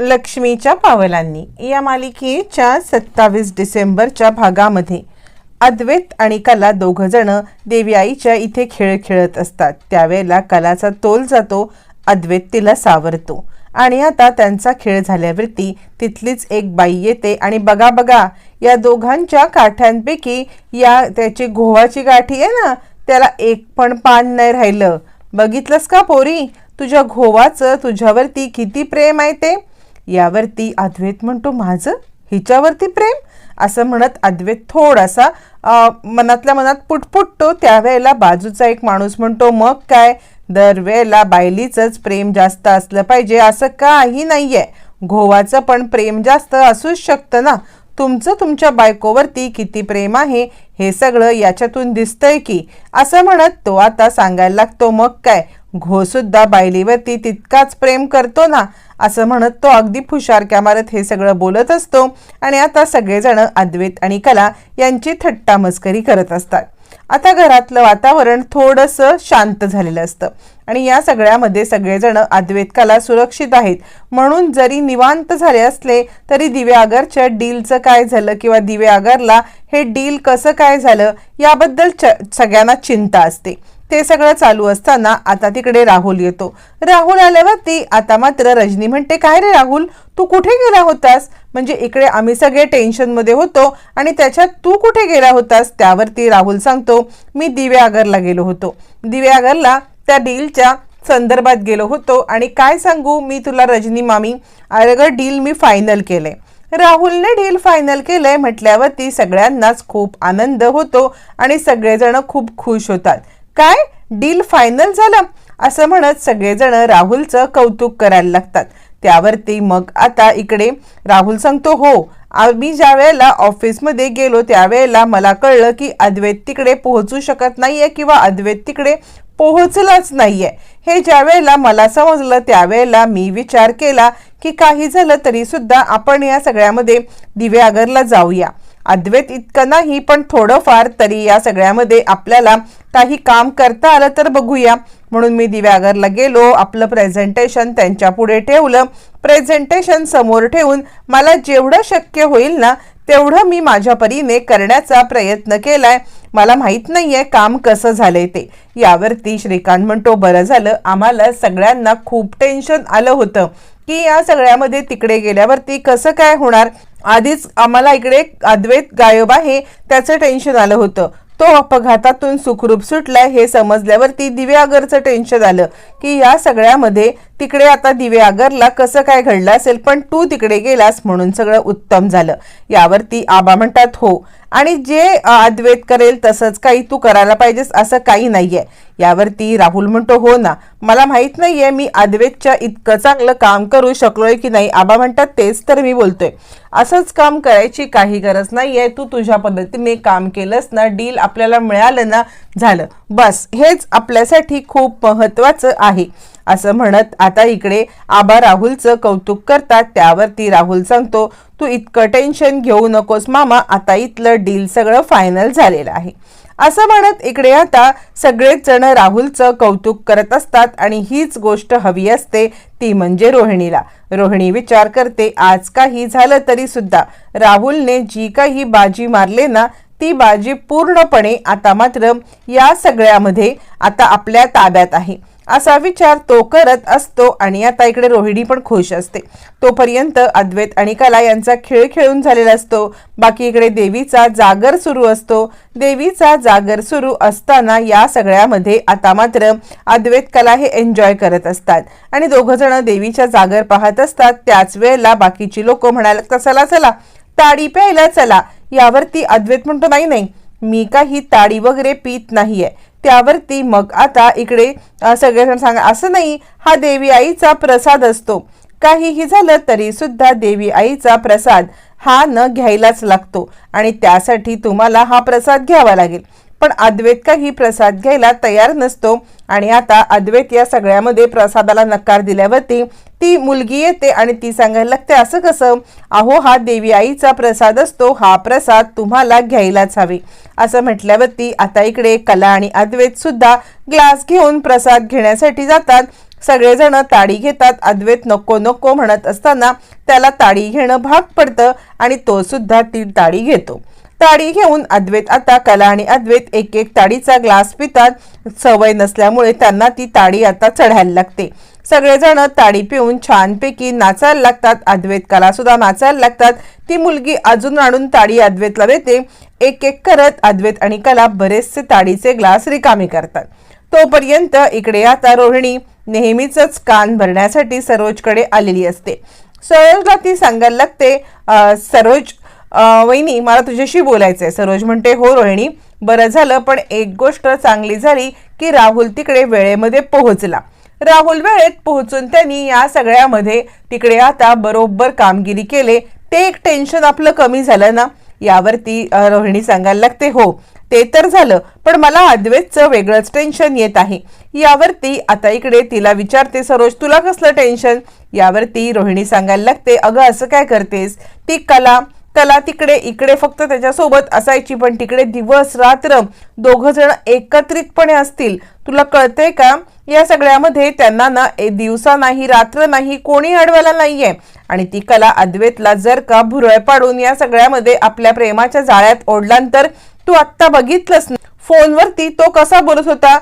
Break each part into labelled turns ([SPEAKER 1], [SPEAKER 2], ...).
[SPEAKER 1] लक्ष्मीच्या पावलांनी. या मालिकेच्या सत्तावीस डिसेंबरच्या भागामध्ये अद्वैत आणि कला दोघं जण देवी आईच्या इथे खेळ खेळत असतात. त्यावेळेला कलाचा तोल जातो अद्वैत तिला सावरतो आणि आता त्यांचा खेळ झाल्यावरती तिथलीच एक बाई येते आणि बघा बघा या दोघांच्या काठ्यांपैकी या त्याची घोवाची गाठी आहे ना त्याला एक पण पान नाही राहिलं. बघितलंस का पोरी? तुझ्या घोवाचं तुझ्यावरती किती प्रेम आहे ते? यावरती अद्वैत म्हणतो माझं? हिच्यावरती प्रेम? असं म्हणत अद्वैत थोडासा मनातल्या मनात पुटपुटतो. त्यावेळेला बाजूचा एक माणूस म्हणतो मग काय? दरवेळेला बायलीचंच प्रेम जास्त असलं पाहिजे. असं काही नाही आहे घोवाचं पण प्रेम जास्त असूच शकतं ना. तुमचं तुमच्या बायकोवरती किती प्रेम आहे हे सगळं याच्यातून दिसतंय की. असं म्हणत तो आता सांगायला लागतो मग काय? घोसुद्धा बायलीवरती तितकाच प्रेम करतो ना असं म्हणत तो अगदी फुशारक्या मारत हे सगळं बोलत असतो. आणि आता सगळेजण अद्वैत आणि कला यांची थट्टा मस्करी करत असतात. आता घरातलं वातावरण थोडंसं शांत झालेलं असतं. आणि या सगळ्यामध्ये सगळेजण अद्वैत कला सुरक्षित आहेत. म्हणून जरी निवांत झाले असले तरी दिव्यागरच्या डीलचं काय झालं किंवा दिव्यागरला हे डील कसं काय झालं याबद्दल च सगळ्यांना चिंता असते. ते सगळं चालू असताना आता तिकडे राहुल येतो. राहुल आल्यावरती आता मात्र रजनी म्हणते काय रे राहुल तू कुठे गेला होतास? म्हणजे इकडे आम्ही सगळे टेन्शनमध्ये होतो आणि त्याच्यात तू कुठे गेला होतास? त्यावरती राहुल सांगतो मी दिव्यागरला गेलो होतो. दिव्यागरला त्या डीलच्या संदर्भात गेलो होतो आणि काय सांगू मी तुला रजनी मामी अगं डील मी फायनल केलंय. राहुलने डील फायनल केलंय म्हटल्यावरती सगळ्यांनाच खूप आनंद होतो आणि सगळेजण खूप खुश होतात. काय? डील फायनल झालं. असं म्हणत सगळेजण राहुलचं कौतुक करायला लागतात. त्यावरती मग आता इकडे राहुल सांगतो हो आम्ही ज्या वेळेला ऑफिसमध्ये गेलो त्यावेळेला मला कळलं की अद्वैत तिकडे पोहोचू शकत नाहीये किंवा अद्वैत तिकडे पोहोचलाच नाहीये. हे ज्या वेळेला मला समजलं त्यावेळेला मी विचार केला की काही झालं तरी सुद्धा आपण या सगळ्यामध्ये दिव्यागरला जाऊया. अद्वैत इतकं नाही पण थोडंफार तरी या सगळ्यामध्ये आपल्याला काही काम करता आलं तर बघूया. म्हणून मी दिव्यागरला गेलो आपलं प्रेझेंटेशन त्यांच्या पुढे ठेवलं. प्रेझेंटेशन समोर ठेवून मला जेवढं शक्य होईल ना तेवढं मी माझ्या परीने करण्याचा प्रयत्न केलाय. मला माहीत नाहीये काम कसं झालंय ते. यावरती श्रीकांत म्हणतो बरं झालं आम्हाला सगळ्यांना खूप टेन्शन आलं होतं. की या सगळ्यामध्ये तिकडे गेल्यावरती कसं काय होणार? आधीच आम्हाला इकडे अद्वैत गायब आहे त्याचं टेन्शन आलं होतं. तो अपघातातून सुखरूप सुटलाय हे समजल्यावरती दिव्यागरचं टेन्शन आलं की या सगळ्यामध्ये तिकडे आता दिवे आगरला कसं काय घडलं असेल पण तू तिकडे गेलास म्हणून सगळं उत्तम झालं. यावरती आबा म्हणतात हो. आणि जे अद्वैत करेल तसंच काही तू करायला पाहिजेस असं काही नाहीये. यावरती राहुल म्हणतो हो ना. मला माहीत नाहीये मी अद्वैतच्या इतकं चांगलं काम करू शकलोय की नाही. आबा म्हणतात तेच तर मी बोलतोय. असंच काम करायची काही गरज नाहीये. तू तुझ्या पद्धतीने काम केलंस ना डील आपल्याला मिळालं ना झालं. बस हेच आपल्यासाठी खूप महत्वाचं आहे. असं म्हणत आता इकडे आबा राहुलचं कौतुक करतात. त्यावरती राहुल सांगतो तू इतकं टेन्शन घेऊ नकोस मामा आता इथलं डील सगळं फायनल झालेलं आहे. असं म्हणत इकडे आता सगळेच जण राहुलचं कौतुक करत असतात आणि हीच गोष्ट हवी असते ती म्हणजे रोहिणीला. रोहिणी विचार करते आज काही झालं तरी सुद्धा राहुलने जी काही बाजी मारले ना ती बाजी पूर्णपणे आता मात्र या सगळ्यामध्ये आता आपल्या ताब्यात आहे. असा विचार तो करत असतो आणि आता इकडे रोहिणी पण खुश असते. तोपर्यंत अद्वैत आणि कला यांचा खेळ खेळून झालेला असतो. बाकी इकडे देवीचा जागर सुरू असतो. देवीचा जागर सुरू असताना या सगळ्यामध्ये आता मात्र अद्वैत कला हे एन्जॉय करत असतात. आणि दोघं जण देवीच्या जागर पाहत असतात. त्याच वेळेला बाकीची लोक म्हणायला कसाला चला चला ताडी प्यायला चला. यावरती अद्वैत म्हणतो नाही नाही मी काही ताडी वगैरे पित नाहीये. त्यावरती मग आता इकडे सगळेजण सांगा असं नाही हा देवी आईचा प्रसाद असतो. काहीही झालं तरी सुद्धा देवी आईचा प्रसाद हा न घ्यायलाच लागतो आणि त्यासाठी तुम्हाला हा प्रसाद घ्यावा लागेल. पण अद्वैत काही प्रसाद घ्यायला तयार नसतो आणि आता अद्वैत या सगळ्यामध्ये प्रसादाला नकार दिल्यावरती ती मुलगी येते आणि ती सांगायला लागते असं कसं? अहो हा देवी आईचा प्रसाद असतो हा प्रसाद तुम्हाला घ्यायलाच हवे. असं म्हटल्यावरती आता इकडे कला आणि अद्वैत सुद्धा ग्लास घेऊन प्रसाद घेण्यासाठी जातात. सगळेजण ताडी घेतात. अद्वैत नको नको म्हणत असताना त्याला ताडी घेणं भाग पडतं आणि तो सुद्धा ती ताडी घेतो. ताडी घेऊन अद्वैत आता कला आणि अद्वैत एक एक ताडीचा ग्लास पितात. सवय नसल्यामुळे त्यांना ती ताडी आता चढायला लागते. सगळेजण ताडी पिऊन छानपैकी नाचायला लागतात अद्वैत कला सुद्धा नाचायला लागतात. ती मुलगी अजून आणून ताडी अद्वैतला देते. एक एक करत अद्वैत आणि कला बरेचसे ताडीचे ग्लास रिकामी करतात. तोपर्यंत इकडे आता रोहिणी नेहमीच कान भरण्यासाठी सरोजकडे आलेली असते. सरोजला ती सांगायला लागते सरोज वहिनी मला तुझ्याशी बोलायचं आहे सरोज म्हणते हो रोहिणी बरं झालं पण एक गोष्ट चांगली झाली की राहुल तिकडे वेळेमध्ये पोहोचला. राहुल वेळेत पोहोचून त्यांनी या सगळ्यामध्ये तिकडे आता बरोबर कामगिरी केले. ते एक टेन्शन आपलं कमी झालं ना यावरती रोहिणी सांगायला लागते हो ते तर झालं पण मला अद्वैतचं वेगळंच टेन्शन येत आहे. यावरती आता इकडे तिला विचारते सरोज तुला कसलं टेन्शन यावरती रोहिणी सांगायला लागते अगं असं काय करतेस? ती कला कला तिकडे इकडे फक्त त्याच्यासोबत असायची पण तिकडे दिवस रात्र दोघं जण एकत्रितपणे असतील. तुला कळतंय का? या सगळ्यामध्ये त्यांना ना ए दिवसा नाही रात्र नाही कोणी अडवायला नाहीये. आणि ती कला अद्वेतला जर का भुरळ पाडून या सगळ्यामध्ये आपल्या प्रेमाच्या जाळ्यात ओढल्यानंतर तू आत्ता बघितलंस ना? फोनवरती तो कसा बोलत होता?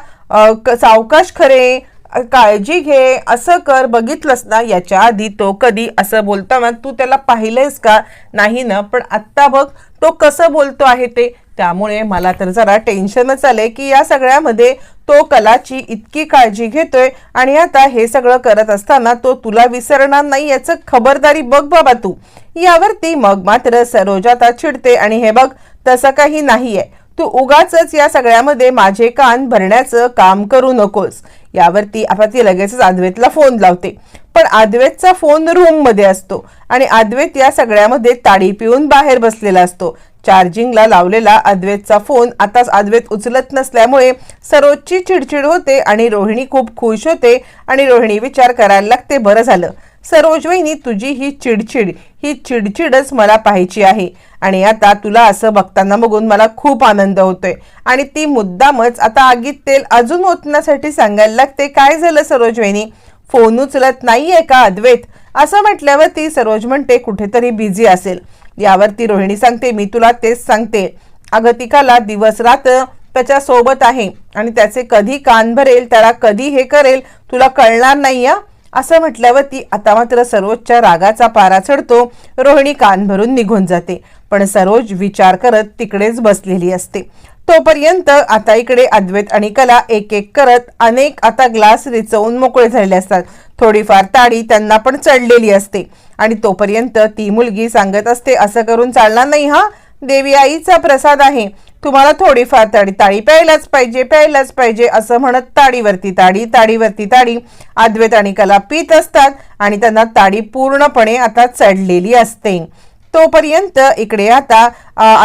[SPEAKER 1] क- सावकाश खरे काळजी घे असं कर बघितलंस ना याच्या आधी तो कधी असं बोलताना तू त्याला पाहिलंयस का? नाही ना पण आत्ता बघ तो कसं बोलतो आहे ते. त्यामुळे मला तर जरा टेन्शनच आलंय की या सगळ्यामध्ये तो कलाची इतकी काळजी घेतोय आणि आता हे सगळं करत असताना तो तुला विसरणार नाही याचं खबरदारी बघ बाबा तू. यावरती मग मात्र सरोज आता चिडते आणि हे बघ तसं काही नाहीये. तू उगाच या सगळ्यामध्ये माझे कान भरण्याचं काम करू नकोस. यावरती आता ती लगेचच आद्वेतला फोन लावते. पण आद्वेतचा फोन रूममध्ये असतो आणि आद्वेत या सगळ्यामध्ये ताडी पिऊन बाहेर बसलेला असतो. चार्जिंगला लावलेला अद्वैतचा फोन आता अद्वैत उचलत नसल्यामुळे सरोजची चिडचिड होते आणि रोहिणी खूप खुश होते आणि रोहिणी विचार करायला लागते बरं झालं. सरोज वहिनी तुझी ही चिडचिड ही चिडचिडच मला पाहायची आहे. आणि आता तुला असं बघताना बघून मला खूप आनंद होतोय. आणि ती मुद्दामच आता आगीत तेल अजून ओतण्यासाठी सांगायला लागते काय झालं सरोज वहिनी फोन उचलत नाहीये का अद्वैत? असं म्हटल्यावर ती सरोज म्हणते कुठेतरी बिझी असेल. यावर ती रोहिणी सांगते मी तुला तेच सांगते. अगतिकाला दिवस रात्र त्याच्या सोबत आहे आणि त्याचे कधी कान भरेल त्याला कधी हे करेल तुला कळणार नाही या असं म्हटल्यावर ती आता मात्र सरोजच्या रागाचा पारा चढतो रोहिणी कान भरून निघून जाते. पण सरोज विचार करत तिकडेच बसलेली असते. तोपर्यंत आता इकडे अद्वैत आणि कला एक एक करत अनेक आता ग्लास रिचवून मोकळे झालेले असतात. थोडीफार ताडी त्यांना पण चढलेली असते. आणि तोपर्यंत ती मुलगी सांगत असते असं करून चालणार नाही हा? देवी आईचा प्रसाद आहे. तुम्हाला थोडीफार ताडी ताळी प्यायलाच पाहिजे प्यायलाच पाहिजे असं म्हणत ताडीवरती ताडी ताडीवरती ताडी. अद्वैत आणि कला पित असतात आणि त्यांना ताडी पूर्णपणे आता चढलेली असते. तोपर्यंत इकडे आता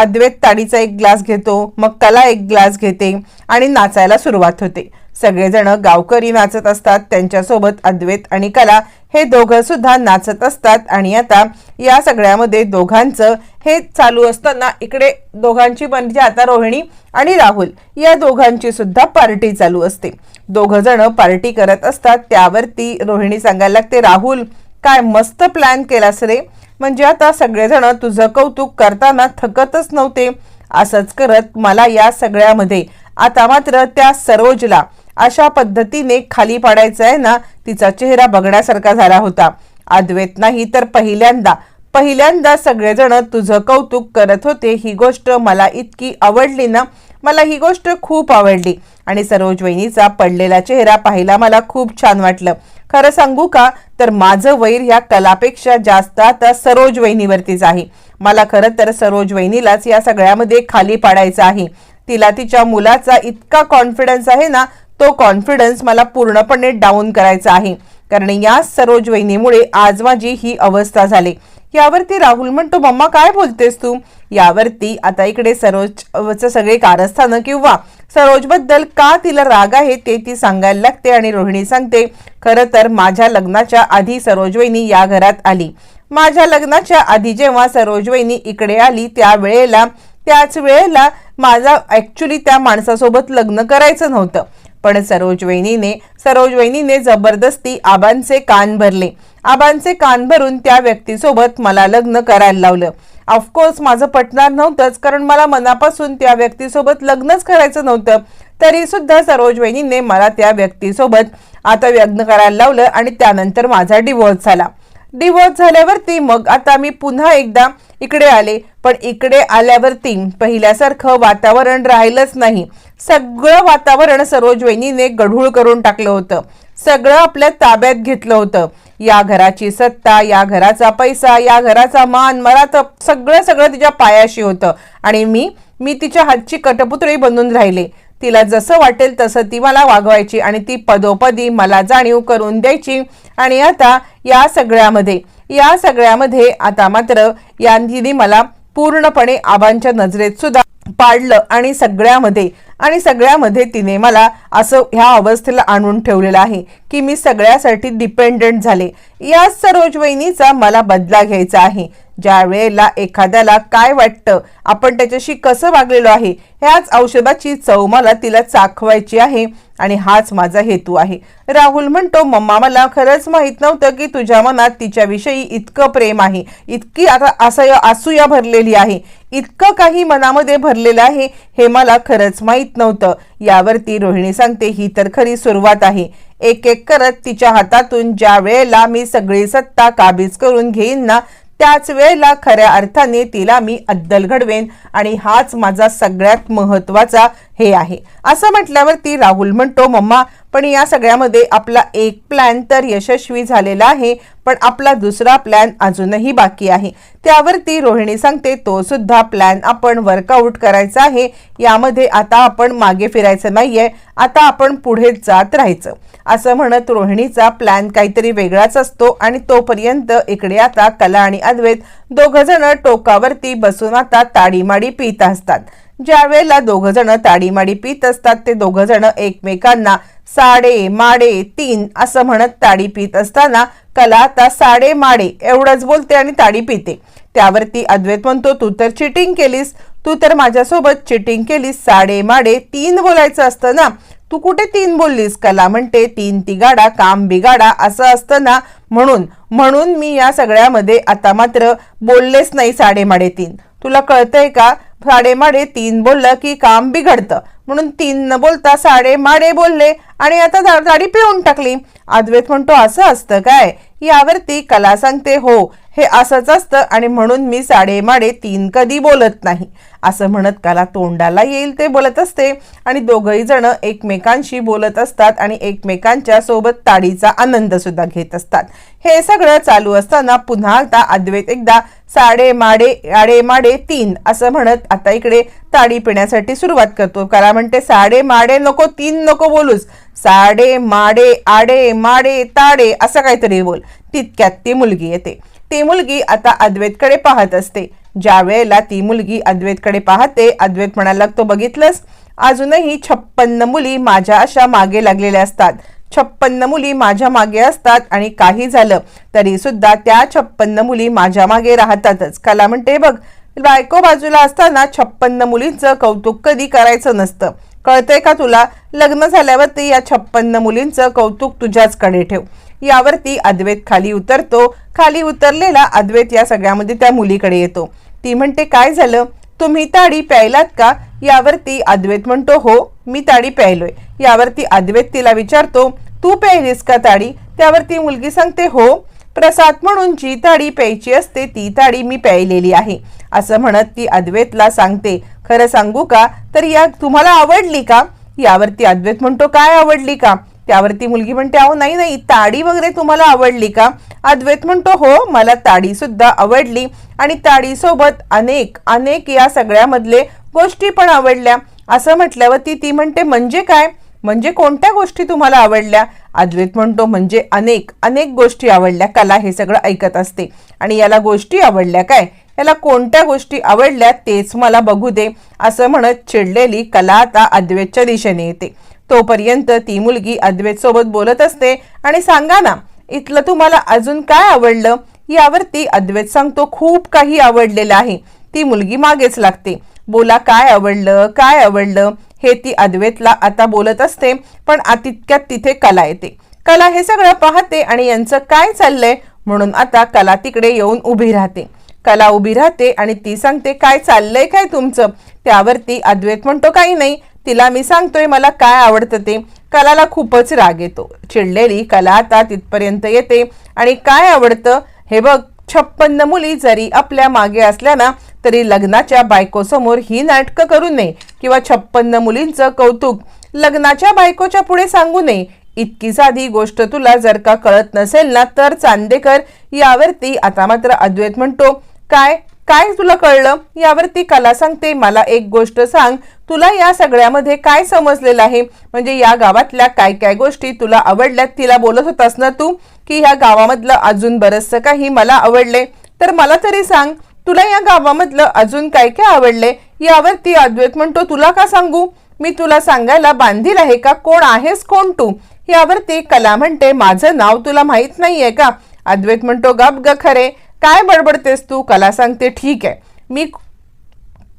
[SPEAKER 1] अद्वैत ताडीचा एक ग्लास घेतो मग कला एक ग्लास घेते आणि नाचायला सुरुवात होते. सगळेजण गावकरी नाचत असतात त्यांच्यासोबत अद्वैत आणि कला हे दोघं सुद्धा नाचत असतात आणि आता या सगळ्यामध्ये दोघांचं हे चालू असताना इकडे दोघांची म्हणजे आता रोहिणी आणि राहुल या दोघांची सुद्धा पार्टी चालू असते. दोघं जण पार्टी करत असतात त्यावरती रोहिणी सांगायला लागते राहुल काय मस्त प्लॅन केलास रे. म्हणजे आता सगळेजण तुझं कौतुक करताना थकतच नव्हते. असंच करत मला या सगळ्यामध्ये. आता मात्र त्या सरोजला अशा पद्धतीने खाली पाडायचं आहे ना तिचा चेहरा बघण्यासारखा झाला होता. अद्वैत नाही तर पहिल्यांदा पहिल्यांदा सगळेजण तुझं कौतुक करत होते. ही गोष्ट मला इतकी आवडली ना मला ही गोष्ट खूप आवडली. आणि सरोज वहिनीचा पडलेला चेहरा पाहायला मला खूप छान वाटलं. खरं सांगू का? तर माझं वैर या कलापेक्षा जास्त आता सरोज वहिनीवरतीच आहे. मला खरं तर सरोज वहिनीलाच या सगळ्यामध्ये खाली पाडायचं आहे. तिला तिच्या मुलाचा इतका कॉन्फिडन्स आहे ना तो कॉन्फिडन्स मला पूर्णपणे डाऊन करायचा आहे. कारण या सरोज वहिनीमुळे आज माझी ही अवस्था झाली. यावरती राहुल म्हणतो मम्मा काय बोलतेस तू? यावरती आता इकडे सरोजचं सगळे कारस्थानं किंवा सरोजबद्दल का तिला राग आहे ते ती सांगायला लागते आणि रोहिणी सांगते खरं तर माझ्या लग्नाच्या आधी सरोजवहिनी या घरात आली. माझ्या लग्नाच्या आधी जेव्हा सरोजवहिनी इकडे आली त्या वेळेला त्याच वेळेला माझा ऍक्च्युली त्या माणसासोबत लग्न करायचं नव्हतं. पण सरोज वहिनीने सरोज वहिनीने जबरदस्ती आबांचे कान भरले. आबांचे कान भरून त्या व्यक्तीसोबत मला लग्न करायला लावलं. ऑफकोर्स माझं पटणार नव्हतंच कारण मला मनापासून त्या व्यक्तीसोबत लग्नच करायचं नव्हतं. तरी सुद्धा सरोज वहिनीने मला त्या व्यक्तीसोबत आता लग्न करायला लावलं आणि त्यानंतर माझा डिवोर्स झाला. डिवोर्स झाल्यावरती मग आता मी पुन्हा एकदा इकडे आले. पण इकडे आल्यावरती पहिल्यासारखं वातावरण राहिलंच नाही. सगळं वातावरण सरोज वहिनीने गढूळ करून टाकलं होतं. सगळं आपल्या ताब्यात घेतलं होतं. या घराची सत्ता या घराचा पैसा या घराचा मान मला तर सगळं सगळं तिच्या पायाशी होतं. आणि मी मी तिच्या हातची कटपुतळी बनून राहिले. तिला जसं वाटेल तसं ती मला वागवायची आणि ती पदोपदी मला जाणीव करून द्यायची. आणि आता या सगळ्यामध्ये या सगळ्यामध्ये आता मात्र या तिने मला पूर्णपणे आबांच्या नजरेत सुद्धा पाडलं आणि सगळ्यामध्ये आणि सगळ्यामध्ये तिने मला असं ह्या अवस्थेला आणून ठेवलेलं आहे की मी सगळ्यासाठी डिपेंडंट झाले. या सरोज वहिनीचा मला बदला घ्यायचा आहे. ज्या वेळेला एखाद्याला काय वाटतं आपण त्याच्याशी कसं वागलेलो आहे ह्याच औषधाची चव मला तिला चाखवायची आहे आणि हाच माझा हेतू आहे. राहुल म्हणतो मम्मा मला खरंच माहीत नव्हतं की तुझ्या मनात तिच्याविषयी इतकं प्रेम आहे इतकी आता असह्य असूया भरलेली आहे इतकं काही मनामध्ये भरलेलं आहे हे मला खरंच माहीत नव्हतं. यावरती रोहिणी सांगते ही तर खरी सुरुवात आहे. एक एक करत तिच्या हातातून ज्या वेळेला मी सगळी सत्ता काबीज करून घेईन ना त्याच वेळेला खऱ्या अर्थाने तिला मी अद्दल घडवेन आणि हाच माझा सगळ्यात महत्त्वाचा हे आहे. असं म्हटल्यावरती राहुल म्हणतो मम्मा पण या सगळ्यामध्ये आपला एक प्लॅन तर यशस्वी झालेला आहे पण आपला दुसरा प्लॅन अजूनही बाकी आहे. त्यावरती रोहिणी सांगते तो सुद्धा प्लॅन आपण वर्कआउट करायचा आहे. यामध्ये आता आपण मागे फिरायचं नाहीये. आता आपण पुढे जात राहायचं. असं म्हणत रोहिणीचा प्लॅन काहीतरी वेगळाच असतो आणि तोपर्यंत इकडे आता कला आणि अद्वैत दोघ जण टोकावरती बसून आता ताडीमाडी पित असतात. ज्या वेळेला दोघ जण ताडीमाडी पित असतात ते दोघ जण एकमेकांना साडे माडे तीन असं म्हणत ताडी पित असताना कला आता साडे माडे एवढंच बोलते आणि ताडी पिते. त्यावरती अद्वैत म्हणतो तू तर चिटिंग केलीस. तू तर माझ्यासोबत चिटिंग केलीस. साडे माडे तीन बोलायचं असतं ना. तू कुठे तीन बोललीस? कला म्हणते तीन तिगाडा काम बिगाडा असं असतं ना. म्हणून म्हणून मी या सगळ्यामध्ये आता मात्र बोललेच नाही साडेमाडे तीन. तुला कळतंय का? साडेमाडे तीन बोललं की काम बिघडतं. म्हणून तीन न बोलता साडे माडे बोलले आणि आता दाढी पिऊन टाकली. अद्वैत म्हणतो असं असतं काय? यावरती कला सांगते हो हे असंच असतं आणि म्हणून मी साडेमाडे तीन कधी बोलत नाही. असं म्हणत काला तोंडाला येईल ते बोलत असते. आणि दोघही जण एकमेकांशी बोलत असतात आणि एकमेकांच्या सोबत ताडीचा आनंद सुद्धा घेत असतात. हे सगळं चालू असताना पुन्हा आता अद्वैत एकदा साडे माडे आडे माडे तीन असं म्हणत आता इकडे ताडी पिण्यासाठी सुरुवात करतो. काला म्हणते साडे माडे नको तीन नको बोलूस. साडे माडे आडे माडे ताडे असं काहीतरी बोल. तितक्यात ती मुलगी येते. ती मुलगी आता अद्वैतकडे पाहत असते. ज्या वेळेला ती मुलगी अद्वैतकडे पाहते अद्वैत म्हणायला लागतो बघितलंस? अजूनही छप्पन्न मुली माझ्या अशा मागे लागलेल्या असतात. छप्पन्न मुली माझ्या मागे असतात आणि काही झालं तरी सुद्धा त्या छप्पन्न मुली माझ्या मागे राहतातच. कला म्हणते बघ बायको बाजूला असताना छप्पन्न मुलींचं कौतुक कधी करायचं नसतं. कळतंय का तुला? लग्न झाल्यावरती या छप्पन्न मुलींचं कौतुक तुझ्याचकडे ठेव. यावरती अद्वैत खाली उतरतो. खाली उतरलेला अद्वैत या सगळ्यामध्ये त्या मुलीकडे येतो. ती म्हणते काय झालं? तुम्ही ताडी प्यायलात का? यावरती अद्वैत म्हणतो हो मी ताडी प्यायलोय. यावरती अद्वैत तिला विचारतो तू प्यायलीस का ताडी? त्यावरती मुलगी सांगते हो प्रसाद म्हणून जी ताडी प्यायची असते ती ताडी मी प्यायलेली आहे. असं म्हणत ती अद्वैतला सांगते खरं सांगू का? तर या तुम्हाला आवडली का? यावरती अद्वैत म्हणतो काय आवडली का? त्यावरती मुलगी म्हणते अहो नाही नाही ताडी वगैरे तुम्हाला आवडली का? अद्वैत म्हणतो हो मला ताडी सुद्धा आवडली आणि ताडीसोबत अनेक अनेक या सगळ्यामधले गोष्टी पण आवडल्या. असं म्हटल्यावरती ती म्हणते म्हणजे काय? म्हणजे कोणत्या गोष्टी तुम्हाला आवडल्या? अद्वैत म्हणतो म्हणजे अनेक अनेक गोष्टी आवडल्या. कला हे सगळं ऐकत असते. आणि याला गोष्टी आवडल्या काय? याला कोणत्या गोष्टी आवडल्या तेच मला बघू दे. असं म्हणत चिडलेली कला आता अद्वैतच्या दिशेने येते. तोपर्यंत ती मुलगी अद्वैत सोबत बोलत असते. आणि सांगा ना इथलं तुम्हाला अजून काय आवडलं? यावरती अद्वैत सांगतो खूप काही आवडलेलं आहे. ती मुलगी मागेच लागते. बोला काय आवडलं? काय आवडलं? हे ती अद्वैतला आता बोलत असते पण आ- तितक्यात तिथे कला येते. कला हे सगळं पाहते आणि यांचं काय चाललंय? म्हणून आता कला तिकडे येऊन उभी राहते. कला उभी राहते आणि ती सांगते काय चाललंय काय तुमचं? त्यावरती अद्वैत म्हणतो काही नाही. तिला मी सांगतोय मला काय आवडतं ते. कलाला खूपच राग येतो. चिडलेली कला आता तिथपर्यंत येते. आणि काय आवडतं? हे बघ छप्पन्न मुली जरी आपल्या मागे असल्या ना तरी लग्नाच्या बायकोसमोर ही नाटकं करू नये किंवा छप्पन्न मुलींचं कौतुक. लग्नाच्या बायकोच्या पुढे सांगू नये. इतकी साधी गोष्ट तुला जर का कळत नसेल ना तर चांदेकर यावरती आता मात्र अद्वैत म्हणतो. काय? काय तुला कळलं? यावरती कला सांगते. मला एक गोष्ट सांग. तुला या सगळ्यामध्ये काय समजलेलं आहे? म्हणजे या गावातल्या काय काय गोष्टी तुला आवडल्यात? तिला बोलत होतास ना तू? की ह्या गावामधलं अजून बरंचसं काही मला आवडले. तर मला तरी सांग तुला या गावामधलं अजून काय काय आवडले? यावरती अद्वैत म्हणतो तुला का सांगू? मी तुला सांगायला बांधील आहे का? कोण आहेस? कोण तू? यावरती कला म्हणते माझं नाव तुला माहीत नाहीये का? अद्वैत म्हणतो गप ग खरे. काय बडबडतेस तू? कला सांगते ठीक आहे. मी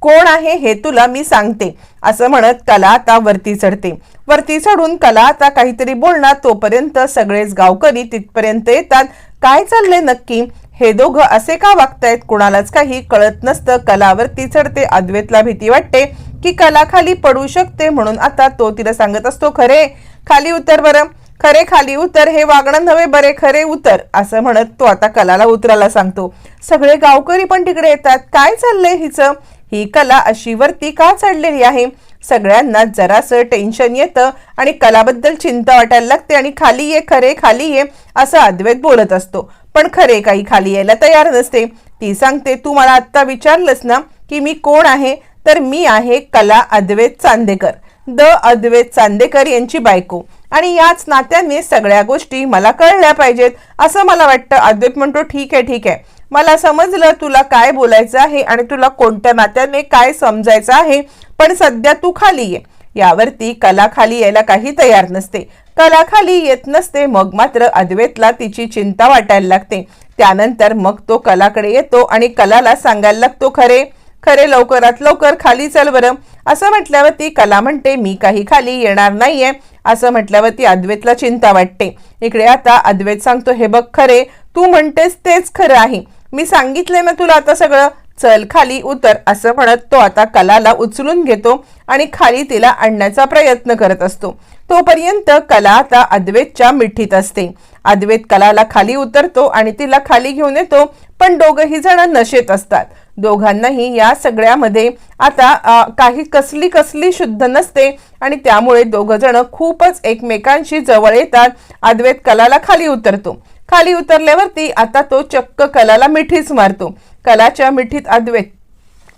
[SPEAKER 1] कोण आहे हे तुला मी सांगते असं म्हणत कला आता वरती चढते. वरती चढून कला आता काहीतरी बोलणार तोपर्यंत सगळेच गावकरी तिथपर्यंत येतात. काय चाललंय नक्की? हे दोघं असे का वागतायत? कुणालाच काही कळत नसतं. कलावरती चढते अद्वैतला भीती वाटते की कला खाली पडू शकते म्हणून आता तो तिला सांगत असतो खरे खाली उतर बरं. खरे खाली उतर हे वागणं नव्हे बरे खरे उतर असं म्हणत तो आता कलाला उतरायला सांगतो. सगळे गावकरी पण तिकडे येतात. काय चाललंय हिचं? ही कला अशी वरती का चढलेली आहे? सगळ्यांना जरासं टेन्शन येतं आणि कलाबद्दल चिंता वाटायला लागते आणि खाली ये खरे खाली ये असं अद्वैत बोलत असतो. पण खरे काही खाली यायला तयार नसते. ती सांगते तू मला आत्ता विचारलंस ना की मी कोण आहे? तर मी आहे कला अद्वैत चांदेकर. द अद्वैत चांदेकर यांची बायको. आणि याच नात्याने सगळ्या गोष्टी मला कळल्या पाहिजेत असं मला वाटतं. अद्वैत म्हणतो ठीक आहे ठीक आहे. मला समजलं तुला काय बोलायचं आहे आणि तुला कोणत्या नात्याने काय समजायचं आहे पण सध्या तू खाली ये. यावरती कला खाली यायला काही तयार नसते. कला खाली येत नसते मग मात्र अद्वैतला तिची चिंता वाटायला लागते. त्यानंतर मग तो कलाकडे येतो आणि कलाला सांगायला लागतो खरे खरे लवकरात लवकर खाली चल बरं. असं म्हटल्यावरती कला म्हणते मी काही खाली येणार नाहीये. असं म्हटल्यावरती अद्वैतला चिंता वाटते. इकडे आता अद्वैत सांगतो हे बघ खरे तू म्हणतेस तेच खरं आहे. मी सांगितलंय ना तुला आता सगळं. चल खाली उतर. असं म्हणत तो आता कलाला उचलून घेतो आणि खाली तिला आणण्याचा प्रयत्न करत असतो. तोपर्यंत कला आता अद्वैतच्या मिठीत असते. अद्वैत कलाला खाली उतरतो आणि तिला खाली घेऊन येतो पण दोघही जण नशेत असतात. दोघांनाही या सगळ्यामध्ये आता काही कसली कसली शुद्ध नसते आणि त्यामुळे दोघं जण खूपच एकमेकांशी जवळ येतात. अद्वैत कलाला खाली उतरतो. खाली उतरल्यावरती आता तो चक्क कलाला मिठीच मारतो. कलाच्या मिठीत अद्वैत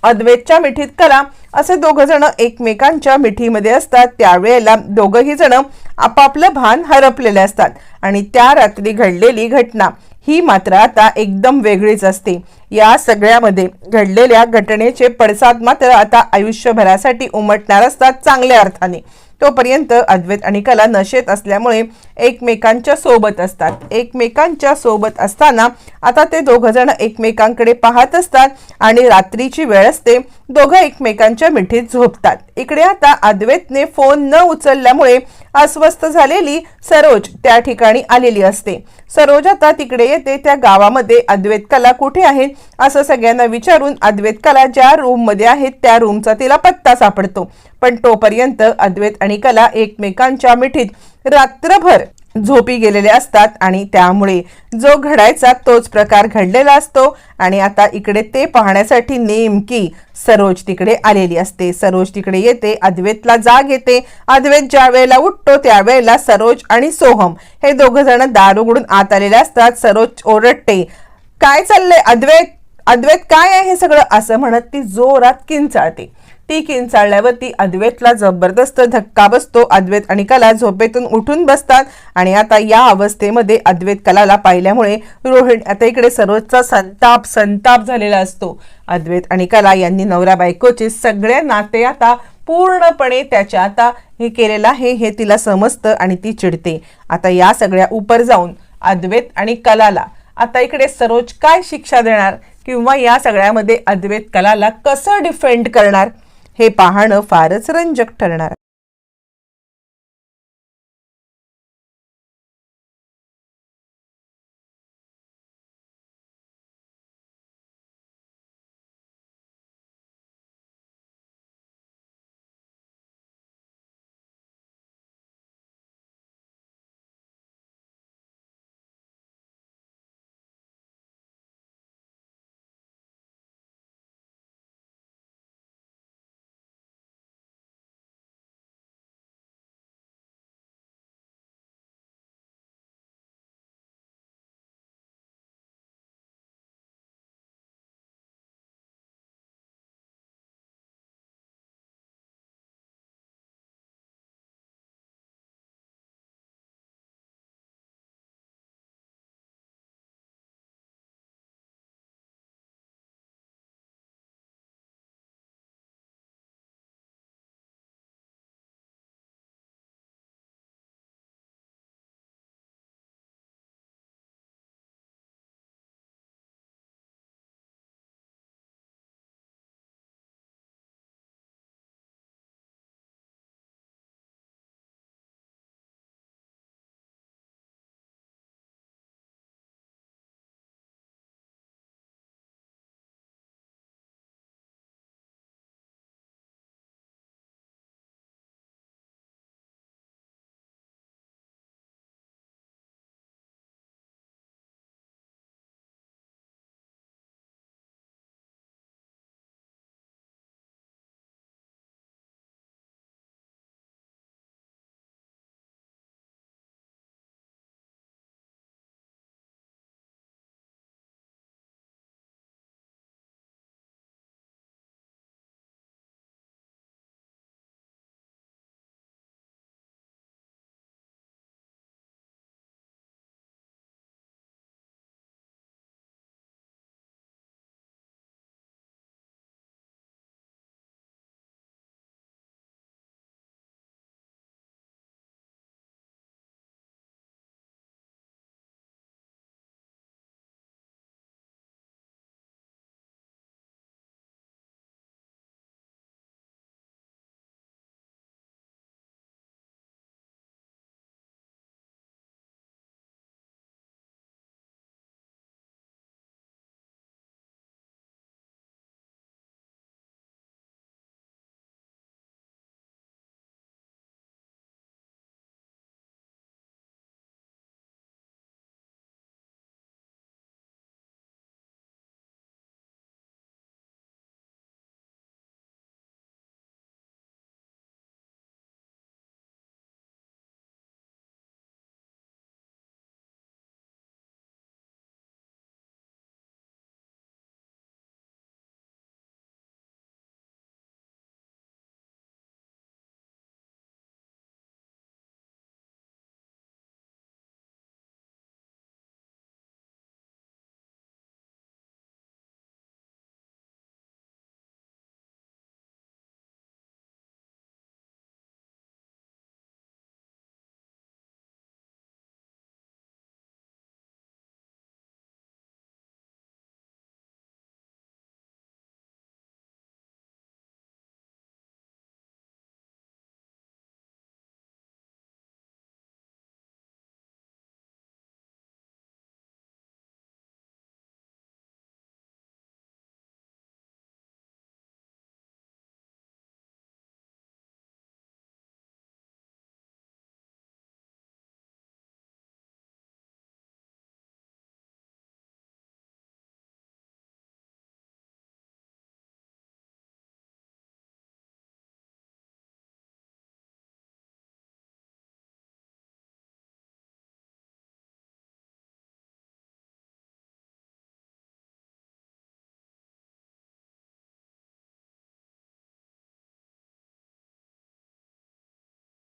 [SPEAKER 1] अद्वैतच्या मिठीत कला असे दोघ जण एकमेकांच्या मिठीमध्ये असतात. त्यावेळेला दोघही जण आपापलं भान हरपलेले असतात. आणि त्या रात्री घडलेली घटना ही मात्र आता एकदम वेगळीच असते. या सगळ्यामध्ये घडलेल्या घटनेचे पडसाद मात्र आता आयुष्यभरासाठी उमटणार असतात चांगल्या अर्थाने. तोपर्यंत अद्वैत आणि कला नशेत असल्यामुळे एकमेकांच्या सोबत असतात. एकमेकांच्या सोबत असताना आता ते दोघं जण एकमेकांकडे पाहत असतात आणि रात्रीची वेळ असते दोघं एकमेकांच्या मिठीत झोपतात. इकडे आता अद्वैतने फोन न उचलल्यामुळे अस्वस्थ झालेली सरोज त्या ठिकाणी आलेली असते. सरोज आता तिकडे येते त्या गावामध्ये अद्वैत कला कुठे आहे? असं सगळ्यांना विचारून अद्वैत कला ज्या रूममध्ये आहेत त्या रूमचा तिला पत्ता सापडतो. पण तोपर्यंत अद्वैत आणि कला एकमेकांच्या मिठीत रात्रभर झोपी गेलेले असतात आणि त्यामुळे जो घडायचा तोच प्रकार घडलेला असतो. आणि आता इकडे ते पाहण्यासाठी नेमकी सरोज तिकडे आलेली असते. सरोज तिकडे येते अद्वैतला जाग येते. अद्वैत ज्या वेळेला उठतो त्यावेळेला सरोज आणि सोहम हे दोघ जण दार उघडून आत आलेले असतात. सरोज ओरडते काय चाललंय अद्वैत? अद्वैत काय आहे हे सगळं असं म्हणत ती जोरात किंचाळते. ती किंचाळल्यावरती अद्वैतला जबरदस्त धक्का बसतो. अद्वैत आणि कला झोपेतून उठून बसतात आणि आता या अवस्थेमध्ये अद्वैत कलाला पाहिल्यामुळे रोहिणी आता इकडे सर्वचा संताप संताप झालेला असतो. अद्वैत आणि कला यांनी नवरा बायकोचे सगळे नाते आता पूर्णपणे त्याच्या आता हे केलेलं आहे हे तिला समजतं आणि ती चिडते. आता या सगळ्या उपर जाऊन अद्वैत आणि कलाला आता इकडे सरोज काय शिक्षा देणार? किंवा या सगळ्यामध्ये अद्वैत कलाला कसं डिफेंड करणार हे पाहणं फारच रंजक ठरणार.